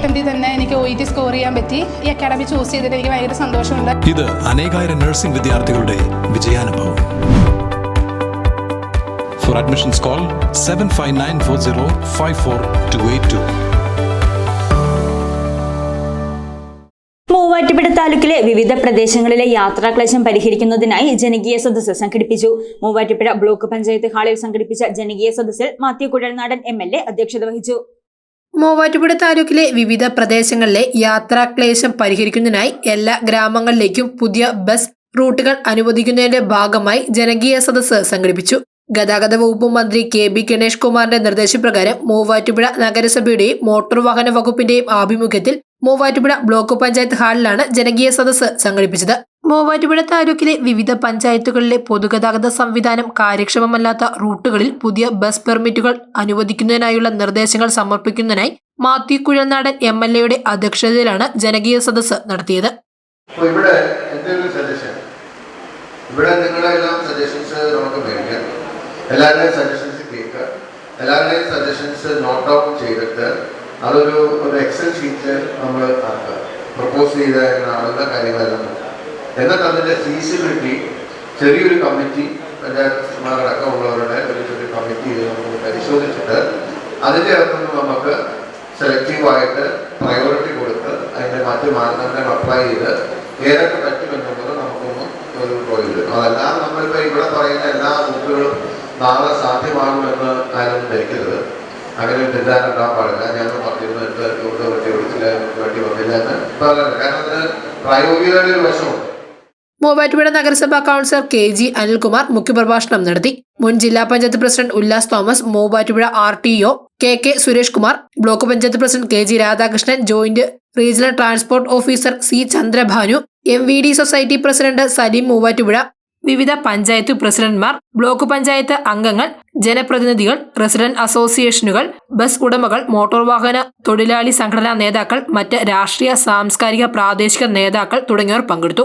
അറ്റംപ്റ്റിൽ തന്നെ എനിക്ക് O E T score ചെയ്യാൻ പറ്റി. ഈ അക്കാഡമി ചൂസ് ചെയ്തിട്ട് എനിക്ക് ഭയങ്കര സന്തോഷമുണ്ട്. ഇത് അനേകായിരം നഴ്സിംഗ് വിദ്യാർത്ഥികളുടെ വിജയാനുഭവം. For admissions call seven five nine four zero five four two eight two Muvattupuzha താലൂക്കിലെ വിവിധ പ്രദേശങ്ങളിലെ യാത്രാക്ലേശം പരിഹരിക്കുന്നതിനായി ജനകീയ സദസ്സ് സംഘടിപ്പിച്ചു. മൂവാറ്റുപുഴ ബ്ലോക്ക് പഞ്ചായത്ത് ഹാളിൽ സംഘടിപ്പിച്ച ജനകീയ സദസ്സിൽ Mathew Kuzhalnadan M L A അധ്യക്ഷത വഹിച്ചു. മൂവാറ്റുപുഴ താലൂക്കിലെ വിവിധ പ്രദേശങ്ങളിലെ യാത്രാക്ലേശം പരിഹരിക്കുന്നതിനായി എല്ലാ ഗ്രാമങ്ങളിലേക്കും പുതിയ ബസ് റൂട്ടുകൾ അനുവദിക്കുന്നതിന്റെ ഭാഗമായി ജനകീയ സദസ്സ് സംഘടിപ്പിച്ചു. ഗതാഗത വകുപ്പ് മന്ത്രി കെ ബി ഗണേഷ് കുമാറിന്റെ നിർദ്ദേശപ്രകാരം മൂവാറ്റുപുഴ നഗരസഭയുടെയും മോട്ടോർ വാഹന വകുപ്പിന്റെയും ആഭിമുഖ്യത്തിൽ മൂവാറ്റുപുഴ ബ്ലോക്ക് പഞ്ചായത്ത് ഹാളിലാണ് ജനകീയ സദസ്സ് സംഘടിപ്പിച്ചത്. മൂവാറ്റുപുഴ താലൂക്കിലെ വിവിധ പഞ്ചായത്തുകളിലെ പൊതുഗതാഗത സംവിധാനം കാര്യക്ഷമമല്ലാത്ത റൂട്ടുകളിൽ പുതിയ ബസ് പെർമിറ്റുകൾ അനുവദിക്കുന്നതിനായുള്ള നിർദ്ദേശങ്ങൾ സമർപ്പിക്കുന്നതിനായി മാത്യു കുഴൽനാടൻ എം എൽ എയുടെ അധ്യക്ഷതയിലാണ് ജനകീയ സദസ് നടത്തിയത്. ഇവിടെ ഇവിടെ സജഷൻസ് നമുക്ക് എല്ലാവരുടെയും സജഷൻസ് എല്ലാവരുടെയും സജഷൻസ് നോട്ട് ഔട്ട് ചെയ്തിട്ട് അതൊരു ഒരു എക്സൽ ഷീറ്റ് നമ്മൾ പ്രപ്പോസ് ചെയ്ത ആളുടെ കാര്യങ്ങളെല്ലാം എന്നിട്ട് അതിന്റെ ഫീസിബിലിറ്റി ചെറിയൊരു കമ്മിറ്റി പഞ്ചായത്തുമാരടക്കമുള്ളവരുടെ ഒരു ചെറിയ കമ്മിറ്റി ഇത് നമുക്ക് പരിശോധിച്ചിട്ട് അതിന്റെ അകത്തുനിന്ന് നമുക്ക് സെലക്റ്റീവായിട്ട് പ്രയോറിറ്റി കൊടുത്ത് അതിന്റെ മറ്റ് മാനദണ്ഡങ്ങൾ അപ്ലൈ ചെയ്ത് ഏതൊക്കെ പറ്റുമെന്നുള്ളത് നമുക്കൊന്ന് ഒരു ഡ്രോയിൽ വരും അതല്ലാതെ നമ്മളിപ്പോൾ ഇവിടെ പറയുന്ന എല്ലാ ബുക്കുകളും നാളെ സാധ്യമാകുമെന്ന് ആരും ധരിക്കരുത്. അങ്ങനെ തെറ്റാൻ ഉണ്ടാകാൻ പാടില്ല. ഞാൻ പറഞ്ഞിരുന്നിട്ട് ഇവിടെ വേണ്ടി വിളിച്ചില്ല വണ്ടി വന്നില്ല എന്ന്. പറയരുത് കാരണം അതിന് പ്രായോഗികതയുടെ ഒരു വശമുണ്ട്. മൂവാറ്റുപുഴ നഗരസഭാ കൗൺസിലർ കെ ജി അനിൽകുമാർ മുഖ്യപ്രഭാഷണം നടത്തി. മുൻ ജില്ലാ panchayat president Ullas Thomas Muvattupuzha R T O K K Suresh Kumar block panchayat president K G Radhakrishnan joint regional transport officer C Chandrabhanu M V D society president Saleem Muvattupuzha വിവിധ panchayat പ്രസിഡന്റ്മാർ block panchayat അംഗങ്ങൾ ജനപ്രതിനിധികൾ resident അസോസിയേഷനുകൾ bus ഉടമകൾ motor വാഹന തൊഴിലാളി സംഘടനാ നേതാക്കൾ മറ്റ് രാഷ്ട്രീയ സാംസ്കാരിക പ്രാദേശിക നേതാക്കൾ തുടങ്ങിയവർ പങ്കെടുത്തു.